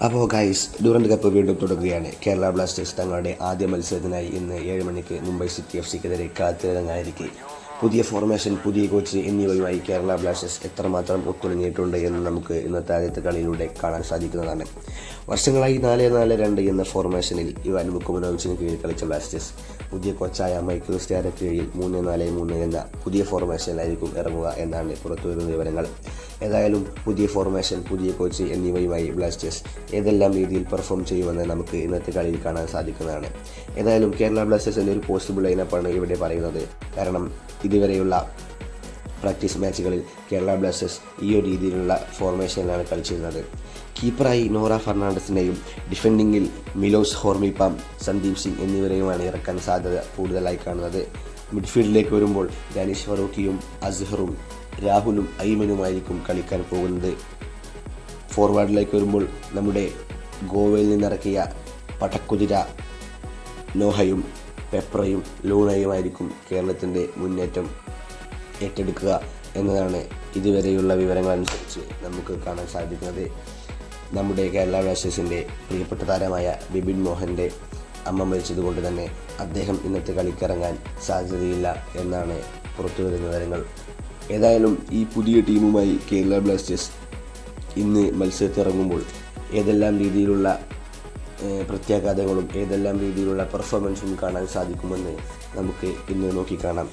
അപ്പോൾ guys Durand cup വീണ്ടും തുടരുകയാണ് കേരള ബ്ലാസ്റ്റേഴ്സ് തങ്ങളുടെ ആദ്യ മത്സരത്തിനായി ഇന്ന് ഏഴ് മണിക്ക് മുംബൈ സിറ്റി എഫ് സിക്കെതിരെ കാത്തിറങ്ങായിരിക്കെ പുതിയ ഫോർമേഷൻ പുതിയ കോച്ച് എന്നിവയുമായി കേരള ബ്ലാസ്റ്റേഴ്സ് എത്രമാത്രം ഒത്തുണങ്ങിയിട്ടുണ്ട് എന്ന് നമുക്ക് ഇന്നത്തെ ആദ്യത്തെ കളിയിലൂടെ കാണാൻ സാധിക്കുന്നതാണ്. വർഷങ്ങളായി നാല് നാല് രണ്ട് എന്ന ഫോർമേഷനിൽ ഇവാൻ ബുക്കുമനോവിച്ചിന് കീഴിൽ കളിച്ച ബ്ലാസ്റ്റേഴ്സ്. പുതിയ കോച്ചായ മൈക്കിൾ സ്റ്റാരെ കീഴിൽ മൂന്ന് നാല് മൂന്ന് എന്ന പുതിയ ഫോർമേഷനിലായിരിക്കും ഇറങ്ങുക എന്നാണ് പുറത്തുവരുന്ന വിവരങ്ങൾ. ഏതായാലും പുതിയ ഫോർമേഷൻ പുതിയ കോച്ച് എന്നിവയുമായി ബ്ലാസ്റ്റേഴ്സ് ഏതെല്ലാം രീതിയിൽ പെർഫോം ചെയ്യുമെന്ന് നമുക്ക് ഇന്നത്തെ കളിയിൽ കാണാൻ സാധിക്കുന്നതാണ്. ഏതായാലും കേരള ബ്ലാസ്റ്റേഴ്സിന്റെ ഒരു പോസിബിൾ ലൈനപ്പാണ് ഇവിടെ പറയുന്നത്. കാരണം ഇതുവരെയുള്ള പ്രാക്ടീസ് മാച്ചുകളിൽ കേരള ബ്ലാസ്റ്റേഴ്സ് ഈ ഒരു രീതിയിലുള്ള ഫോർമേഷനിലാണ് കളിച്ചിരുന്നത്. കീപ്പറായി നോറ ഫെർണാണ്ടസിനെയും ഡിഫൻഡിങ്ങിൽ മിലോസ് ഹോർമിപ്പാം സന്ദീപ് സിംഗ് എന്നിവരെയുമാണ് ഇറക്കാൻ സാധ്യത കൂടുതലായി കാണുന്നത്. മിഡ്ഫീൽഡിലേക്ക് വരുമ്പോൾ ഡാനിഷ് ഫറൂഖിയും അസ്ഹറും രാഹുലും ഐമനുമായിരിക്കും കളിക്കാൻ പോകുന്നത്. ഫോർവേഡിലേക്ക് വരുമ്പോൾ നമ്മുടെ ഗോവയിൽ നിന്നിറക്കിയ പടക്കുതിര നോഹയും പെപ്രയും ലൂണയുമായിരിക്കും കേരളത്തിന്റെ മുന്നേറ്റം ഏറ്റെടുക്കുക എന്നതാണ് ഇതുവരെയുള്ള വിവരങ്ങൾ അനുസരിച്ച് നമുക്ക് കാണാൻ സാധിക്കുന്നത്. നമ്മുടെ കേരള ബ്ലാസ്റ്റേഴ്സിന്റെ പ്രിയപ്പെട്ട താരമായ ബിബിൻ മോഹന്റെ അമ്മ മരിച്ചതുകൊണ്ട് തന്നെ അദ്ദേഹം ഇന്നത്തെ കളിക്കിറങ്ങാൻ സാധ്യതയില്ല എന്നാണ് പുറത്തു വരുന്ന വിവരങ്ങൾ. ഏതായാലും ഈ പുതിയ ടീമുമായി കേരള ബ്ലാസ്റ്റേഴ്സ് ഇന്ന് മത്സരത്തിറങ്ങുമ്പോൾ ഏതെല്ലാം രീതിയിലുള്ള പ്രത്യാഘാതങ്ങളും ഏതെല്ലാം രീതിയിലുള്ള പെർഫോമൻസും കാണാൻ സാധിക്കുമെന്ന് നമുക്ക് ഇന്ന് നോക്കിക്കാണാം.